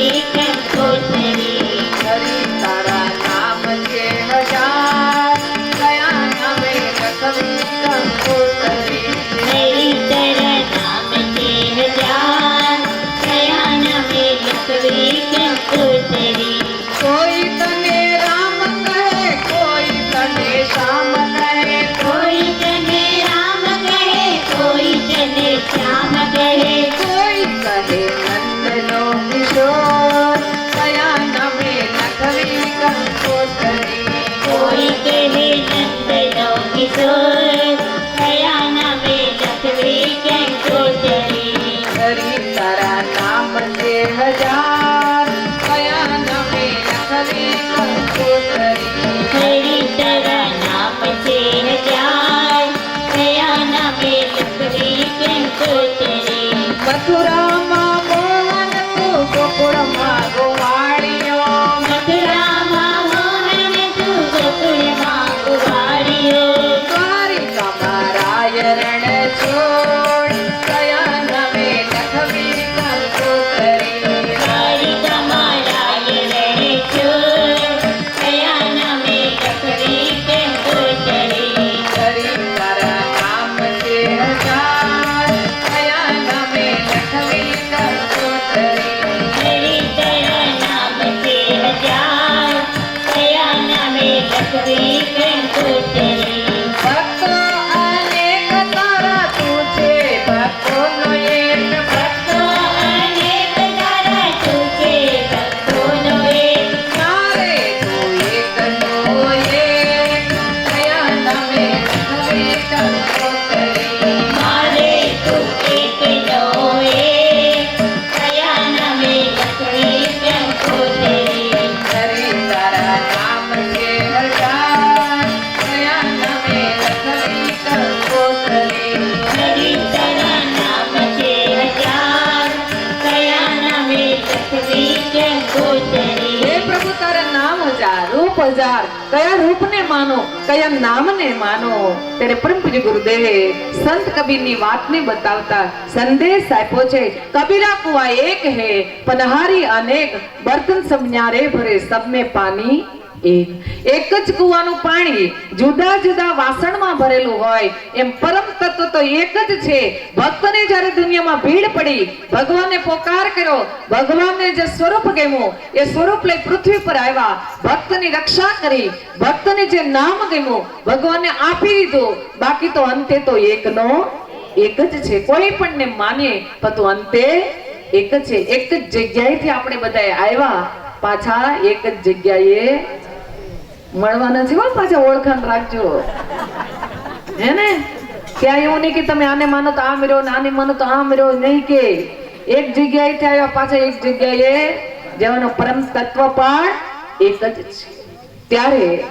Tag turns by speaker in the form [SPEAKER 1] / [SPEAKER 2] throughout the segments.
[SPEAKER 1] લખવી કંકોત્રી
[SPEAKER 2] લખવી કંકોત્રી ભક્તો માનો, કયા નામને માનો. ત્યારે પરમ પૂજ્ય ગુરુદેવ સંત કબીરની વાતને બતાવતા સંદેશ આપ્યો છે, કબીરા કુવા એક હે, પનહારી અનેક, બર્તન સબ ન્યારે ભરે સબ में પાણી એક. એક જ કુવાનું પાણી જુદા જુદા વાસણમાં ભરેલું હોય. એમ પરમ તત્વ તો એક જ છે. ભક્તને જ્યારે દુનિયામાં ભીડ પડી, ભગવાનને પોકાર કર્યો, ભગવાનને જે સ્વરૂપ ગમ્યું, એ સ્વરૂપ લઈ પૃથ્વી પર આવ્યા. ભક્તની રક્ષા કરી, ભક્તને જે નામ ગમ્યું, ભગવાનને આપી દીધું. બાકી તો અંતે તો એકનો એક જ છે. કોઈ પણ ને માને તો અંતે એક જ છે. એક જ જગ્યાએથી આપણે બધા આવ્યા. પાછા એક જ જગ્યાએ મળવાના છે પાછા ઓળખાણ રાખજો. હે ને? ત્યાં એવું નહીં કે તમે આને માનો તો આમ રહ્યો ને આને માનો તો આમ રહ્યો નહીં કે. એક જગ્યાએથી આવ્યા પાછા એક જગ્યાએ જવાનો પરમ તત્વ પણ એક જ છે. ત્યારે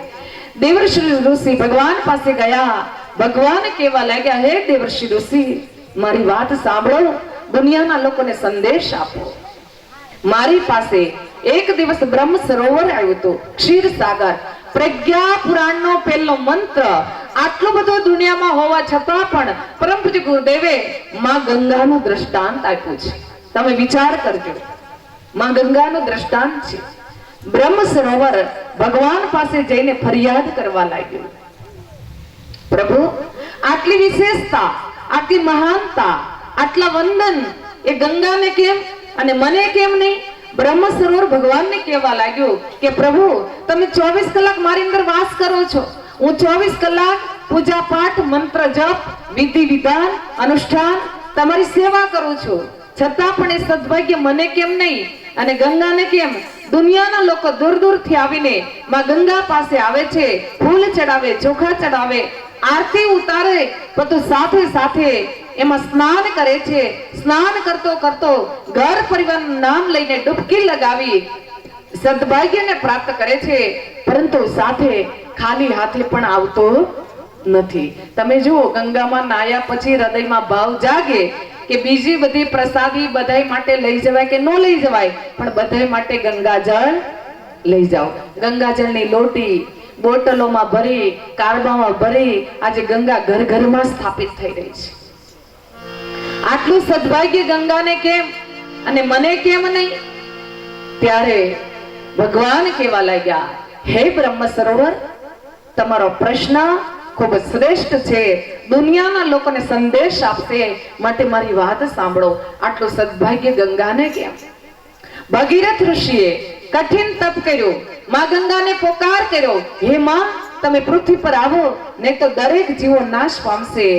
[SPEAKER 2] દેવર્ષિ ઋષિ ભગવાન પાસે ગયા. ભગવાન કેવા લાગ્યા, હે દેવર્ષિ ઋષિ, મારી વાત સાંભળો, દુનિયાના લોકોને સંદેશ આપો. મારી પાસે એક દિવસ બ્રહ્મ સરોવર આવ્યું હતું. ક્ષીર સાગર પ્રજ્ઞા પુરાણનો પહેલો મંત્ર આટલો બધો દુનિયામાં હોવા છતાં પણ પરમ પૂજ્ય ગુરુદેવે માં ગંગાનું દ્રષ્ટાંત આપ્યું છે. તમે વિચાર કરજો. માં ગંગાનું દ્રષ્ટાંત છે. બ્રહ્મ સરોવર ભગવાન પાસે જઈને ફરિયાદ કરવા લાગ્યું. પ્રભુ, આટલી વિશેષતા, આટલી મહાનતા, આટલા વંદન એ ગંગાને કેમ અને મને કેમ નહીં? બ્રહ્મ સરોવર ભગવાનને કહેવા લાગ્યું કે પ્રભુ, તમે ચોવીસ કલાક મારી અંદર વાસ કરો છો. હું ચોવીસ કલાક પૂજા પાઠ, મંત્ર જપ, વિધિ વિધાન, અનુષ્ઠાન, તમારી સેવા કરું છું. છતાં પણ એ સદભાગ્ય મને કેમ નહીં? અને ગંગાને કેમ? દુનિયાના લોકો દૂર દૂરથી આવીને માં ગંગા પાસે આવે છે, ફૂલ ચડાવે, ચોખા ચડાવે, આરતી ઉતારે બધું સાથે સાથે એમાં સ્નાન કરે છે. સ્નાન કરતો કરતો ઘર પરિવારનું નામ લઈને ડૂબકી લગાવી સદભાગ્યને પ્રાપ્ત કરે છે, પરંતુ સાથે ખાલી હાથે પણ આવતો નથી. તમે જુઓ, ગંગામાં નાયા પછી હૃદયમાં ભાવ જાગે કે બીજી બધી પ્રસાદી બધાય માટે લઈ જવાય કે ન લઈ જવાય, પણ બધાય માટે ગંગાજળ લઈ જાઓ. ગંગાજળની લોટી બોટલોમાં ભરી કારબામાં ભરી, આજે ગંગા ઘર ઘરમાં સ્થાપિત થઈ રહી છે. આટલું સદભાગ્ય ગંગાને કેમ અને મને કેમ નહીં? ત્યારે ભગવાન કેવા લાગ્યા, હે બ્રહ્મ સરોવર, તમારો પ્રશ્ન ખૂબ શ્રેષ્ઠ છે. દુનિયાના લોકોને સંદેશ આપશે માટે મારી વાત સાંભળો. આટલું સદભાગ્ય ગંગાને કેમ? ભગીરથ ઋષિએ કઠિન તપ કર્યું. માં ગંગાને પોકાર કર્યો. હે માં, તમે પૃથ્વી પર આવો, નહીં તો દરેક જીવો નાશ પામશે.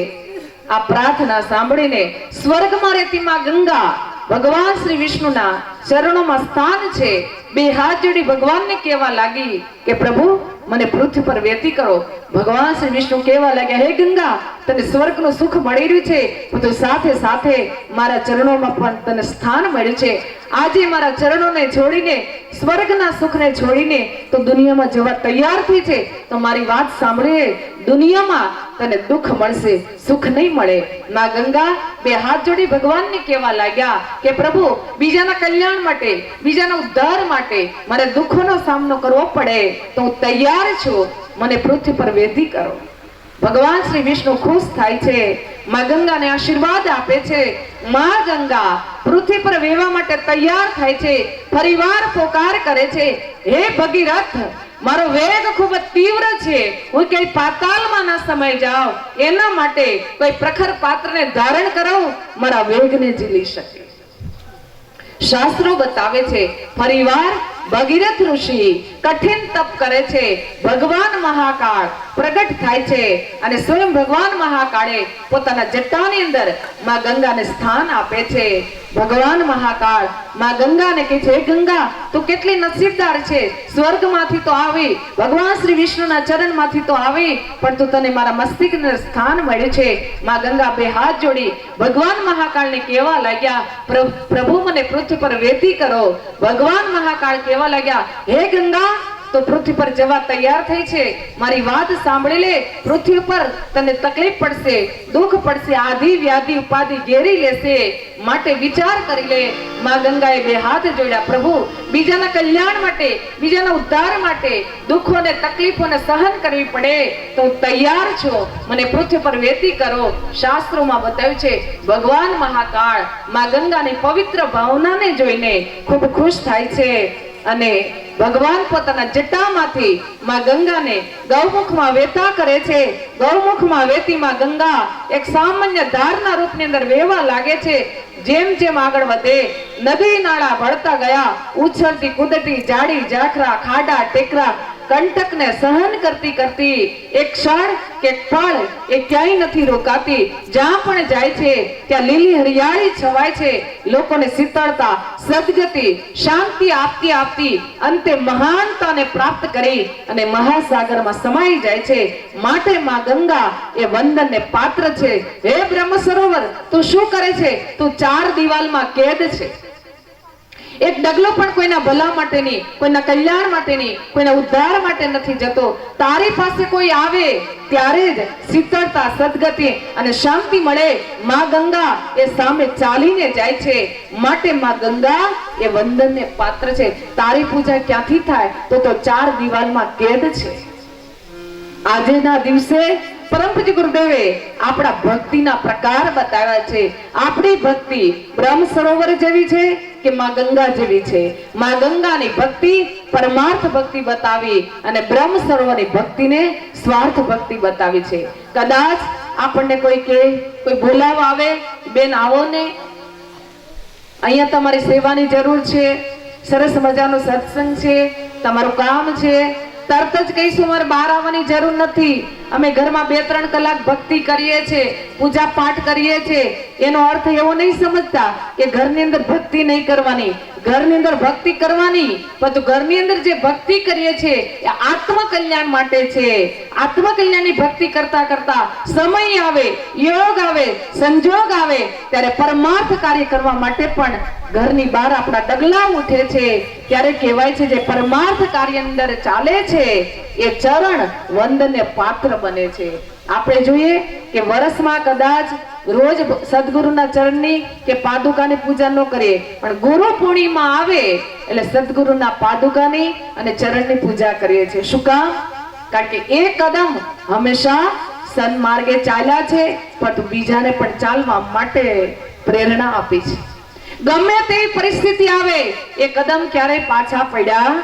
[SPEAKER 2] આ પ્રાર્થના સાંભળીને સ્વર્ગમાં રહેતી માં ગંગા ભગવાન શ્રી વિષ્ણુના ચરણોમાં સ્થાન છે. બે હાથ જોડી ભગવાનને કહેવા લાગી કે પ્રભુ મને પૃથ્વી પર વેતી કરો. ભગવાન શ્રી વિષ્ણુ કહેવા લાગ્યા, હે ગંગા, તને સ્વર્ગનું સુખ મળી રહ્યું છે પરંતુ સાથે સાથે મારા ચરણોમાં પણ તને સ્થાન મળ્યું છે. આજે મારા ચરણોને છોડીને, સ્વર્ગના સુખને છોડીને તો દુનિયામાં જવા તૈયાર થઈ છે. તો મારી વાત સાંભળીએ દુનિયામાં તને દુઃખ મળશે, સુખ નહીં મળે. ના ગંગા, બે હાથ જોડી ભગવાનને કહેવા લાગ્યા કે, પ્રભુ, બીજાના કલ્યાણ માટે, બીજાના ઉદ્ધાર માટે મારે દુઃખોનો સામનો કરવો પડે. તો હું તૈયાર છું, મને પૃથ્વી પર વેધી કરો. ભગવાન શ્રી વિષ્ણુ ખુશ થાય છે, માં ગંગાને આશીર્વાદ આપે છે. માં ગંગા પૃથ્વી પર વેવા માટે તૈયાર થાય છે, ફરીવાર પોકાર કરે છે. હે ભગીરથ, મારો વેગ ખૂબ તીવ્ર છે. હું ક્યાંય પાતાલમાં ના સમય જાઉં, એના માટે કોઈ પ્રખર પાત્રને ધારણ કરાવું, મારા વેગને ઝીલી શકે. શાસ્ત્રો બતાવે છે, ફરીવાર ભગીરથ ઋષિ કઠિન તપ કરે છે. ભગવાન મહાકાળ પ્રગટ થાય છે અને સ્વયં ભગવાન મહાકાળે પોતાના જટ્ટાની અંદરમાં ગંગાને સ્થાન આપે છે. ભગવાન મહાકાળ, માં ગંગાને કહે છે ગંગા, તું કેટલી નસીબદાર છે. સ્વર્ગમાંથી તો આવી, ભગવાન શ્રી વિષ્ણુના ચરણમાંથી તો આવી, પણ તું તને મારા મસ્તિષ્કને સ્થાન મળ્યું છે. માં ગંગા બે હાથ જોડી ભગવાન મહાકાળને કહેવા લાગ્યા, "પ્ર- પ્રભુ મને પૃથ્વી પર વેતી કરો. ભગવાન મહાકાળ કહેવા લાગ્યા, હે ગંગા, તો પૃથ્વી પર જવા તૈયાર થઈ છે. મારી વાત સાંભળી લે, પૃથ્વી પર તને તકલીફ પડશે, દુઃખ પડશે, આધી વ્યાધિ ઉપાધિ ઘેરી લેશે. માટે વિચાર કરી લે. માં ગંગાએ બે હાથ જોડ્યા, પ્રભુ, બીજાના કલ્યાણ માટે, બીજાના ઉદ્ધાર માટે દુઃખોને, તકલીફોને સહન કરવી પડે. તો તૈયાર છો. મને પૃથ્વી પર વેતી કરો. શાસ્ત્રોમાં બતાવ્યું છે, ભગવાન મહાકાળ. માં ગંગાની પવિત્ર ભાવનાને જોઈને ખૂબ ખુશ થાય છે. અને ભગવાન પોતાના જટામાંથી માં ગંગાને ગૌમુખમાં વેતા કરે છે. ગૌમુખમાં વેતી માં ગંગા એક સામાન્ય ધારના રૂપની અંદર વહેવા લાગે છે. જેમ જેમ આગળ વધે, નદી નાળા ભળતા ગયા, ઉછળતી કુદરતી જાડી જાખરા ખાડા, ટેકરા કંટકને સહન કરતી કરતી એક ક્ષણ કે પળ એ ક્યાંય નથી રોકાતી. જ્યાં પણ જાય છે, ત્યાં લીલી હરિયાળી છવાય છે. લોકોને શીતળતા, સદગતિ, શાંતિ આપતી આપતી અંતે મહાનતાને પ્રાપ્ત કરી અને મહાસાગરમાં સમાઈ જાય છે. માટે માં ગંગા એ વંદનને પાત્ર છે. હે બ્રહ્મ સરોવર, તું શું કરે છે? તું ચાર દિવાલમાં કેદ છે. એક ડગલો પણ કોઈના ભલા માટે નહીં, કોઈના કલ્યાણ માટે નહીં, કોઈના ઉદ્ધાર માટે નથી જતો. તારી પાસે કોઈ આવે ત્યારે જ શીતળતા, સદગતિ અને શાંતિ મળે. માં ગંગા એ સામે ચાલીને જાય છે. માટે માં ગંગા એ વંદનને પાત્ર છે. તારી પૂજા ક્યાંથી થાય તો તો ચાર દિવાલમાં કેદ છે. આજેના દિવસે પરમ ગુરુદેવે આપણા ભક્તિના પ્રકાર બતાવ્યા છે. આપણી ભક્તિ બ્રહ્મ સરોવર જેવી છે. કે માં ગંગા જેવી છે. માં ગંગાની ભક્તિ, પરમાર્થ ભક્તિ બતાવી અને બ્રહ્મ સરોવરની ભક્તિને સ્વાર્થ ભક્તિ બતાવી છે. કદાચ આપણને કોઈ કે, કોઈ બોલાવવા આવે, બેન આવો ને. અહીંયા તમારી સેવાની જરૂર છે. સરસ મજાનો સત્સંગ છે. તમારું કામ છે. તરત જ કહીશું મારે બહાર આવવાની જરૂર નથી. અમે ઘરમાં બે ત્રણ કલાક ભક્તિ કરીએ છીએ, પૂજા પાઠ કરીએ છીએ. એનો અર્થ એવો નહીં સમજતા કે ઘરની અંદર ભક્તિ નહીં કરવાની. ઘરની અંદર ભક્તિ કરવાની, પરંતુ ઘરની અંદર જે ભક્તિ કરીએ છીએ એ આત્મ કલ્યાણ માટે છે. આત્મ કલ્યાણની ભક્તિ કરતા કરતા સમય આવે, યોગ આવે, સંજોગ આવે, ત્યારે પરમાર્થ કાર્ય કરવા માટે પણ ઘરની બહાર આપણા ડગલા ઉઠે છે. ત્યારે કહેવાય છે જે પરમાર્થ કાર્ય અંદર ચાલે છે, એ ચરણ વંદને પાત્ર બને છે. આપણે જોઈએ કે વર્ષમાં કદાચ રોજ સદગુરુના ચરણની કે પાદુકાની પૂજા ન કરીએ, પણ ગુરુ પૂર્ણિમા આવે એટલે સદગુરુના પાદુકાની અને ચરણની પૂજા કરીએ છીએ. શું કામ? કારણ કે એ કદમ હંમેશા સન્માર્ગે ચાલ્યા છે, પરંતુ બીજાને પણ ચાલવા માટે પ્રેરણા આપી છે. ગમે તે પરિસ્થિતિ આવે, એ કદમ ક્યારેય પાછા પડ્યા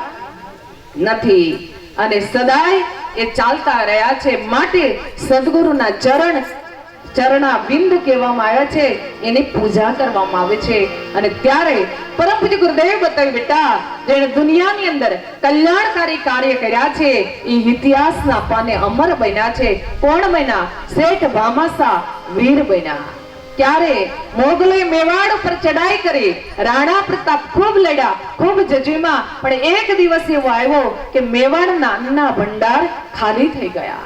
[SPEAKER 2] નથી. અને સદાય એ ચાલતા રહ્યા છે. માટે સદગુરુના ચરણ ચરણા બિંદ કહેવામાં આવ્યા છે. એની પૂજા કરવામાં આવે છે. અને ત્યારે પરમ પૂજ્ય ગુરુદેવ બતાવ્યું બેટા, જેણે દુનિયાની અંદર કલ્યાણકારી કાર્ય કર્યા છે, એ ઇતિહાસના પાને અમર બન્યા છે. કોણ બન્યા? શેઠ ભામાસા વીર બન્યા. ક્યારે? મોગલે મેવાડ ઉપર ચડાઈ કરી. રાણા પ્રતાપ ખૂબ લડ્યા, ખૂબ જજુમાં પણ એક દિવસ એવો આવ્યો કે મેવાડના અન્ના ભંડાર ખાલી થઈ ગયા.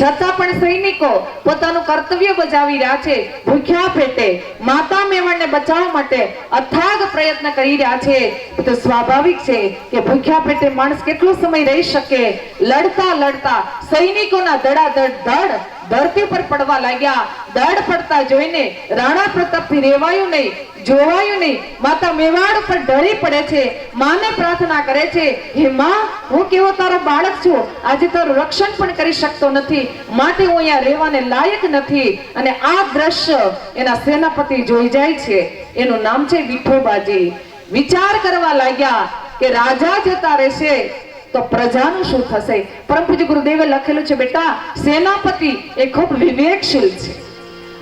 [SPEAKER 2] છતાં પણ સૈનિકો પોતાનું કર્તવ્ય બજાવી રહ્યા છે. ભૂખ્યા પેટે માતા મેવાડને બચાવવા માટે અથાગ પ્રયત્ન કરી રહ્યા છે. તો સ્વાભાવિક છે કે ભૂખ્યા પેટે માણસ કેટલો સમય રહી શકે? લડતા લડતા સૈનિકોના ધડાધડ ધડ ધરતી પર પડવા લાગ્યા. દડ પડતા જોઈને રાણા પ્રતાપથી રેવાયું નહીં. જોવાયું નહીં. માતા મેવાડ પર ડરી પડે છે. માને પ્રાર્થના કરે છે. હે માં, હું કેવો તારો બાળક છું? આજે તારું રક્ષણ પણ કરી શકતો નથી. માટે હું અહીંયા રહેવાને લાયક નથી. અને આ દ્રશ્ય એના સેનાપતિ જોઈ જાય છે. એનું નામ છે વિઠોબાજી. વિચાર કરવા લાગ્યા કે રાજા જતા રહેશે તો પ્રજાનું શું થશે? પરમ પૂજ્ય ગુરુદેવે લખેલું છે, બેટા, સેનાપતિ એ ખૂબ વિવેકશીલ છે.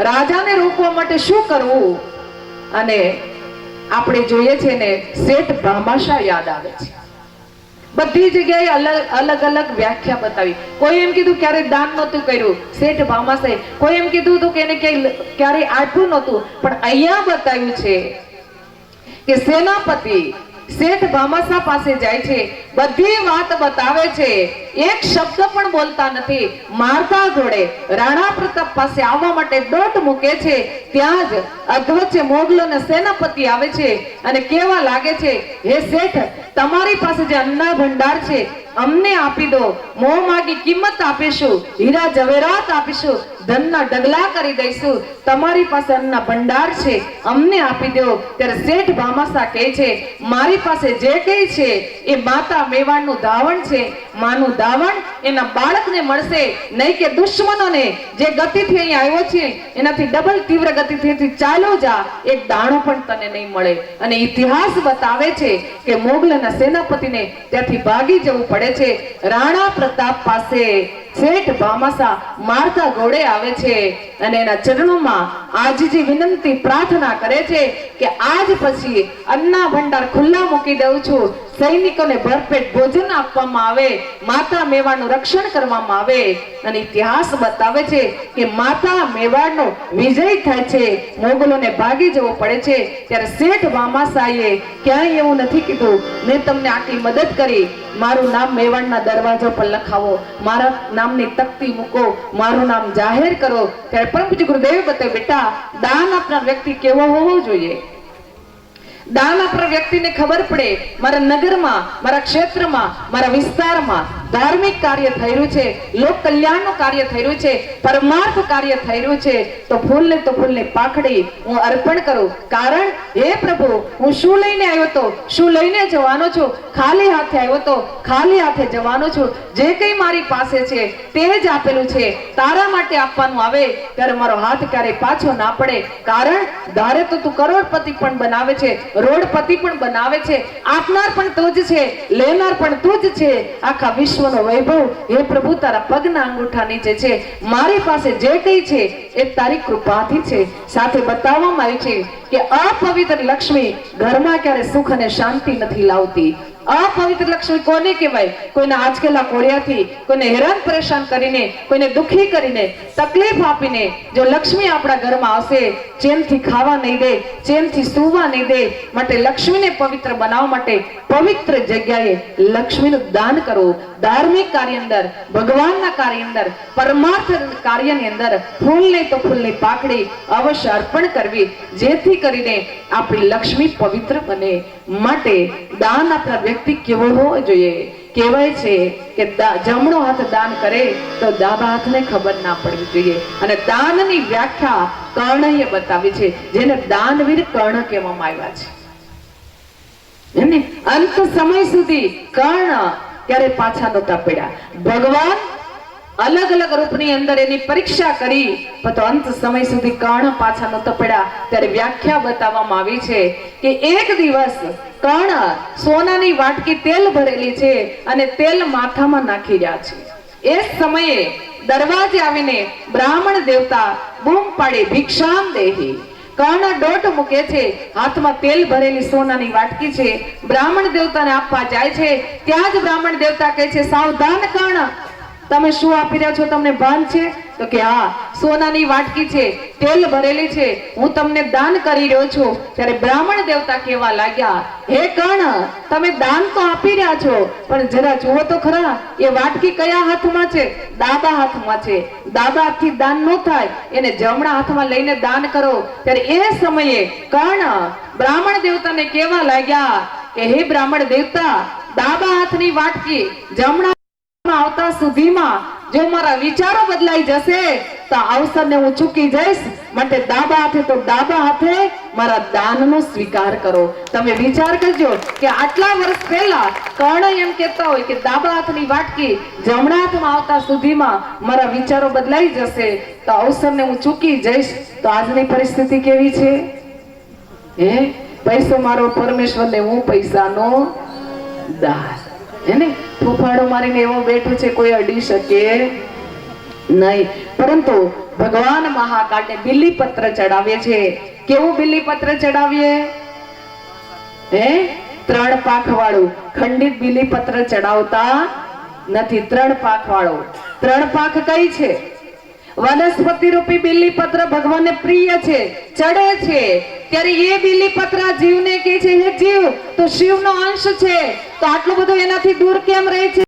[SPEAKER 2] રાજાને રોકવા માટે શું કરવું? અને આપણે જોઈએ છે ને, શેઠ ભામાશા યાદ આવે છે. બધી જગ્યાએ અલગ અલગ અલગ વ્યાખ્યા બતાવી. કોઈ એમ કીધું ક્યારે દાન નહોતું કર્યું, શેઠ ભામાસાએ કોઈ એમ કીધું હતું કે એને ક્યારેય આઠું નહોતું. પણ અહીંયા બતાવ્યું છે કે સેનાપતિ શેઠ ભામાસા પાસે જાય છે બધી વાત બતાવે છે. એક શબ્દ પણ બોલતા નથી. મારતા ઘોડે રાણા પ્રતાપ પાસે આવવા માટે દોટ મૂકે છે. ત્યાં જ અધવચ્ચે મોગલો સેનાપતિ આવે છે અને કેવા લાગે છે, હે શેઠ, તમારી પાસે જે અન્ના ભંડાર છે, અમને આપી દો. મો માગી કિંમત આપીશું, હીરા જવેરાત આપીશું, ધનના ડગલા કરી દઈશું. તમારી પાસે અન્નના ભંડાર છે, અમને આપી દો. ત્યારે શેઠ ભામાસા કહે છે, મારી પાસે જે કંઈ છે, એ માતા મેવાડનું ધાવણ છે. માનું દાવણ એના બાળકને મળશે. નહીં કે દુશ્મનોને. જે ગતિથી અહીં આવ્યો છે, એનાથી ડબલ તીવ્ર ગતિથી ચાલો જા. એક દાણો પણ તને નહીં મળે. અને ઇતિહાસ બતાવે છે કે મોગલના સેનાપતિને ત્યાંથી ભાગી જવું પડે છે. રાણા પ્રતાપ પાસે શેઠ ભામાસા મારતા ઘોડે આવે છે. અને એના ચરણોમાં આજજી વિનંતી પ્રાર્થના કરે છે કે આજ પછી અન્ના ભંડાર ખુલ્લા મૂકી દઉં છું. સૈનિકોને ભરપેટ ભોજન આપવામાં આવે. માતા મેવાડનું રક્ષણ કરવામાં આવે. અને ઇતિહાસ બતાવે છે કે માતા મેવાડનો વિજય થાય છે. મોગલોને ભાગી જવો પડે છે. ત્યારે શેઠ વામાસાએ ક્યાંય એવું નથી કીધું. મેં તમને આટલી મદદ કરી. મારું નામ મેવાડના દરવાજા પર લખાવો. મારા નામની તકતી મૂકો. મારું નામ જાહેર કરો. ત્યારે પરમ ગુરુદેવ બતાવે બેટા, દાન આપનાર વ્યક્તિ કેવો હોવો જોઈએ? દાન આપણા વ્યક્તિને ખબર પડે મારા નગરમાં મારા ક્ષેત્રમાં મારા વિસ્તારમાં ધાર્મિક કાર્ય થઈ છે, લોક કલ્યાણનું કાર્ય થઈ છે, પરમાર્થ કાર્ય થઈ છે, તો ફૂલને તો ફૂલને પાખડી હું અર્પણ કરું. કારણ, હે પ્રભુ, હું શું લઈને આવ્યો તો? શું લઈને જવાનો છું? ખાલી હાથે આવ્યો તો? ખાલી હાથે જવાનો છું? જે કંઈ મારી પાસે છે, તે જ આપેલું છે. તારા માટે આપવાનું આવે, ત્યારે મારો હાથ ક્યારે પાછો ના પડે. કારણ, ધારે તો તું કરોડપતિ પણ બનાવે છે, રોડપતિ પણ બનાવે છે, આપનાર પણ તું જ છે, લેનાર પણ તું જ છે. આખા વિશ્વનો વૈભવ હે પ્રભુ તારા પગના અંગૂઠા નીચે છે. મારી પાસે જે કંઈ છે એ તારી કૃપાથી છે. સાથે બતાવવામાં આવ્યું છે કે અપવિત્ર લક્ષ્મી ઘરમાં ક્યારે સુખ અને શાંતિ નથી લાવતી. અપવિત્ર લક્ષ્મી કોને કહેવાય? કોઈને આજકેલા કોળિયાથી કોઈને હેરાન પરેશાન કરીને, કોઈને દુખી કરીને, તકલીફ આપીને જો લક્ષ્મી આપણા ઘરમાં આવશે ચેનથી ખાવા નહીં દે, ચેનથી સૂવા નહીં દે, માટે લક્ષ્મીને પવિત્ર બનાવવા માટે પવિત્ર જગ્યાએ લક્ષ્મીનું દાન કરવું ધાર્મિક કાર્ય અંદર, ભગવાનના કાર્ય અંદર, પરમાર્થ કાર્યની અંદર ફૂલને તો ફૂલની પાકડી અવશ્ય અર્પણ કરવી, જેથી કરીને આપણી લક્ષ્મી પવિત્ર બને. માટે દાન આપનાર વ્યક્તિ કેવો હોવો જોઈએ? કહેવાય છે કે જમણો હાથ દાન કરે તો ડાબા હાથને ખબર ના પડવી જોઈએ. અને દાનની વ્યાખ્યા કર્ણએ બતાવી છે, જેને દાનવીર કર્ણ કહેવામાં આવ્યા છે. અંત સમય સુધી કર્ણ ક્યારે પાછા નહોતા પડ્યા? ભગવાન અલગ અલગ રૂપની અંદર એની પરીક્ષા કરી તો અંત સમય સુધી કર્ણ પાછા નહોતા પડ્યા ત્યારે વ્યાખ્યા બતાવવામાં આવી છે કે એક દિવસ કર્ણ સોનાની વાટકી તેલ ભરેલી છે અને તેલ માથામાં નાખી રહ્યા છે. એ સમયે દરવાજે આવીને બ્રાહ્મણ દેવતા બૂમ પાડી ભિક્ષામ દેહી. કર્ણ દોટ મૂકે છે, હાથમાં તેલ ભરેલી સોનાની વાટકી છે. બ્રાહ્મણ દેવતાને આપવા જાય છે. ત્યાં જ બ્રાહ્મણ દેવતા કહે છે, સાવધાન કર્ણ તમે શું આપી રહ્યા છો? તમને ભાન છે? તો કે હા, સોનાની વાટકી છે, તેલ ભરેલી છે, હું તમને દાન કરી રહ્યો છું. ત્યારે બ્રાહ્મણ દેવતા કહેવા લાગ્યા, હે કર્ણ તમે દાન તો આપી રહ્યા છો, પણ જરા જુઓ તો ખરા, એ વાટકી કયા હાથમાં છે? ડાબા હાથમાં છે. ડાબા હાથથી દાન ન થાય, એને જમણા હાથમાં લઈને દાન કરો. ત્યારે એ સમયે કર્ણ બ્રાહ્મણ દેવતાને કહેવા લાગ્યા કે, હે બ્રાહ્મણ દેવતા ડાબા હાથની વાટકી જમણા આવતા સુધીમાં જો મારા વિચારો બદલાઈ જશે, તો અવસરને હું ચૂકી જઈશ. માટે ડાબા હાથે તો ડાબા હાથે મારા દાનનો સ્વીકાર કરો. તમે વિચાર કરજો કે આટલા વર્ષ પહેલા કર્ણ એમ કહેતા હોય કે ડાબા હાથની વાટકી જમણા હાથમાં આવતા સુધીમાં મારા વિચારો બદલાઈ જશે, તો અવસરને હું ચૂકી જઈશ. તો આજની પરિસ્થિતિ કેવી છે? હે? પૈસો મારો પરમેશ્વરને હું પૈસાનો દાસ. એને ફૂફાડો મારીને એવો બેઠો છે, કોઈ અડી શકે નહીં. પરંતુ ભગવાન મહાકાળને બિલીપત્ર ચડાવીએ છે. કેવું બિલીપત્ર ચડાવીએ? હે? ત્રણ પાખ વાળું ખંડિત બિલીપત્ર ચડાવતા નથી. ત્રણ પાખ વાળું ત્રણ પાખ કઈ છે? વનસ્પતિ રૂપી બિલીપત્ર ભગવાનને પ્રિય છે, ચડે છે. ત્યારે એ બિલીપત્ર જીવને કે છે, હે જીવ, તો શિવનો અંશ છે. તો આટલું બધું એનાથી દૂર કેમ રહે છે?